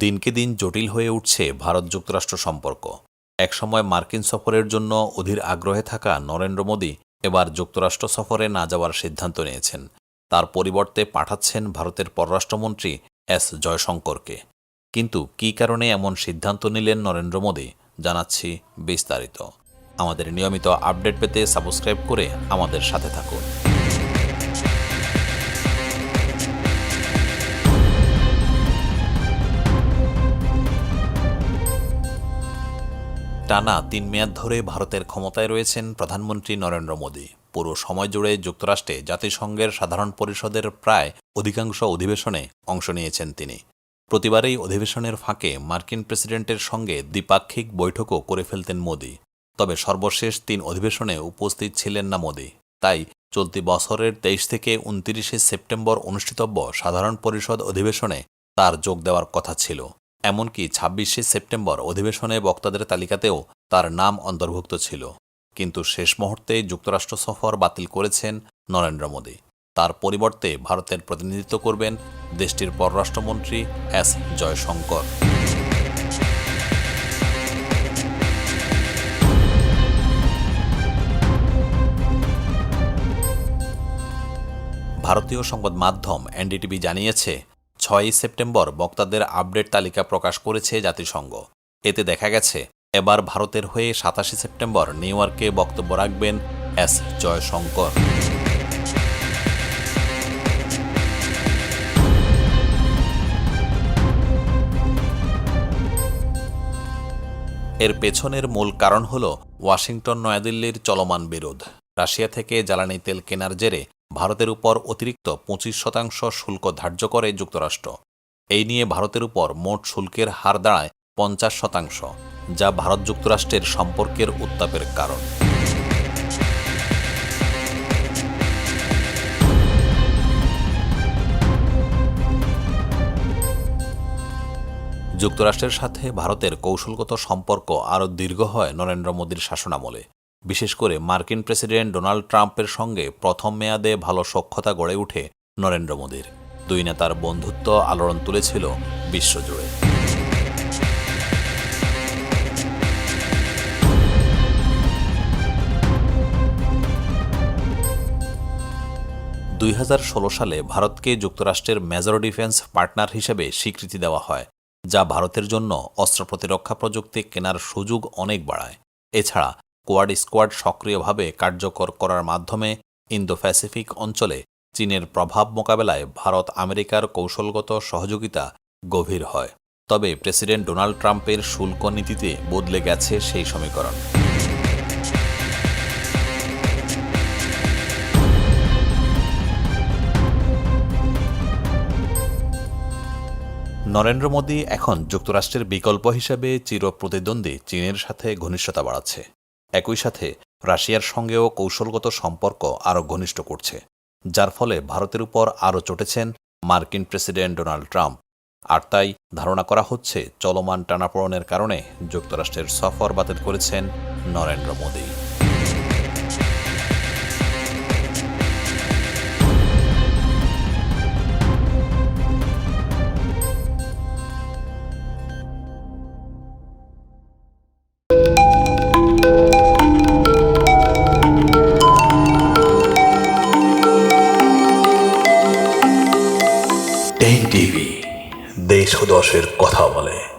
দিনকে দিন জটিল হয়ে উঠছে ভারত যুক্তরাষ্ট্র সম্পর্ক। একসময় মার্কিন সফরের জন্য অধীর আগ্রহে থাকা নরেন্দ্র মোদী এবার যুক্তরাষ্ট্র সফরে না যাওয়ার সিদ্ধান্ত নিয়েছেন। তার পরিবর্তে পাঠাচ্ছেন ভারতের পররাষ্ট্রমন্ত্রী এস জয়শঙ্করকে। কিন্তু কী কারণে এমন সিদ্ধান্ত নিলেন নরেন্দ্র মোদী, জানাচ্ছি বিস্তারিত। আমাদের নিয়মিত আপডেট পেতে সাবস্ক্রাইব করে আমাদের সাথে থাকুন। টানা তিন মেয়াদ ধরে ভারতের ক্ষমতায় রয়েছেন প্রধানমন্ত্রী নরেন্দ্র মোদী। পুরো সময় জুড়ে যুক্তরাষ্ট্রে জাতিসংঘের সাধারণ পরিষদের প্রায় অধিকাংশ অধিবেশনে অংশ নিয়েছেন তিনি। প্রতিবারেই অধিবেশনের ফাঁকে মার্কিন প্রেসিডেন্টের সঙ্গে দ্বিপাক্ষিক বৈঠকও করে ফেলতেন মোদী। তবে সর্বশেষ তিন অধিবেশনে উপস্থিত ছিলেন না মোদী। তাই চলতি বছরের তেইশ থেকে উনতিরিশে সেপ্টেম্বর অনুষ্ঠিতব্য সাধারণ পরিষদ অধিবেশনে তার যোগ দেওয়ার কথা ছিল। এমনকি ছাব্বিশে সেপ্টেম্বর অধিবেশনে বক্তাদের তালিকাতেও তার নাম অন্তর্ভুক্ত ছিল। কিন্তু শেষ মুহূর্তে যুক্তরাষ্ট্র সফর বাতিল করেছেন নরেন্দ্র মোদী। তার পরিবর্তে ভারতের প্রতিনিধিত্ব করবেন দেশটির পররাষ্ট্রমন্ত্রী এস জয়শঙ্কর। ভারতীয় সংবাদ মাধ্যম এনডিটিভি জানিয়েছে ছয়ই সেপ্টেম্বর বক্তাদের আপডেট তালিকা প্রকাশ করেছে জাতিসংঘ। এতে দেখা গেছে, এবার ভারতের হয়ে সাতাশে সেপ্টেম্বর নিউ ইয়র্কে বক্তব্য রাখবেন এস জয়শঙ্কর। এর পেছনের মূল কারণ হল ওয়াশিংটন নয়াদিল্লির চলমান বিরোধ। রাশিয়া থেকে জ্বালানি তেল কেনার জেরে ভারতের উপর অতিরিক্ত পঁচিশ শতাংশ শুল্ক ধার্য করে যুক্তরাষ্ট্র। এই নিয়ে ভারতের উপর মোট শুল্কের হার দাঁড়ায় পঞ্চাশ শতাংশ, যা ভারত যুক্তরাষ্ট্রের সম্পর্কের উত্তাপের কারণ। যুক্তরাষ্ট্রের সাথে ভারতের কৌশলগত সম্পর্ক আরও দীর্ঘ হয় নরেন্দ্র মোদীর শাসনামলে। বিশেষ করে মার্কিন প্রেসিডেন্ট ডোনাল্ড ট্রাম্পের সঙ্গে প্রথম মেয়াদে ভালো সখ্যতা গড়ে উঠে নরেন্দ্র মোদীর। দুই নেতার বন্ধুত্ব আলোড়ন তুলেছিল বিশ্বজুড়ে। দুই হাজার ষোলো সালে ভারতকে যুক্তরাষ্ট্রের মেজর ডিফেন্স পার্টনার হিসেবে স্বীকৃতি দেওয়া হয়, যা ভারতের জন্য অস্ত্র প্রতিরক্ষা প্রযুক্তি কেনার সুযোগ অনেক বাড়ায়। এছাড়া কোয়াড স্কোয়াড সক্রিয়ভাবে কার্যকর করার মাধ্যমে ইন্দো প্যাসিফিক অঞ্চলে চীনের প্রভাব মোকাবেলায় ভারত আমেরিকার কৌশলগত সহযোগিতা গভীর হয়। তবে প্রেসিডেন্ট ডোনাল্ড ট্রাম্পের শুল্ক নীতিতে বদলে গেছে সেই সমীকরণ। নরেন্দ্র মোদী এখন যুক্তরাষ্ট্রের বিকল্প হিসেবে চিরপ্রতিদ্বন্দ্বী চীনের সাথে ঘনিষ্ঠতা বাড়াচ্ছে। একই সাথে রাশিয়ার সঙ্গেও কৌশলগত সম্পর্ক আরও ঘনিষ্ঠ করছে, যার ফলে ভারতের উপর আরও চটেছেন মার্কিন প্রেসিডেন্ট ডোনাল্ড ট্রাম্প। আর তাই ধারণা করা হচ্ছে, চলমান টানাপোড়নের কারণে যুক্তরাষ্ট্রের সফর বাতিল করেছেন নরেন্দ্র মোদী। টেন টিভি দেশ দশের কথা বলে।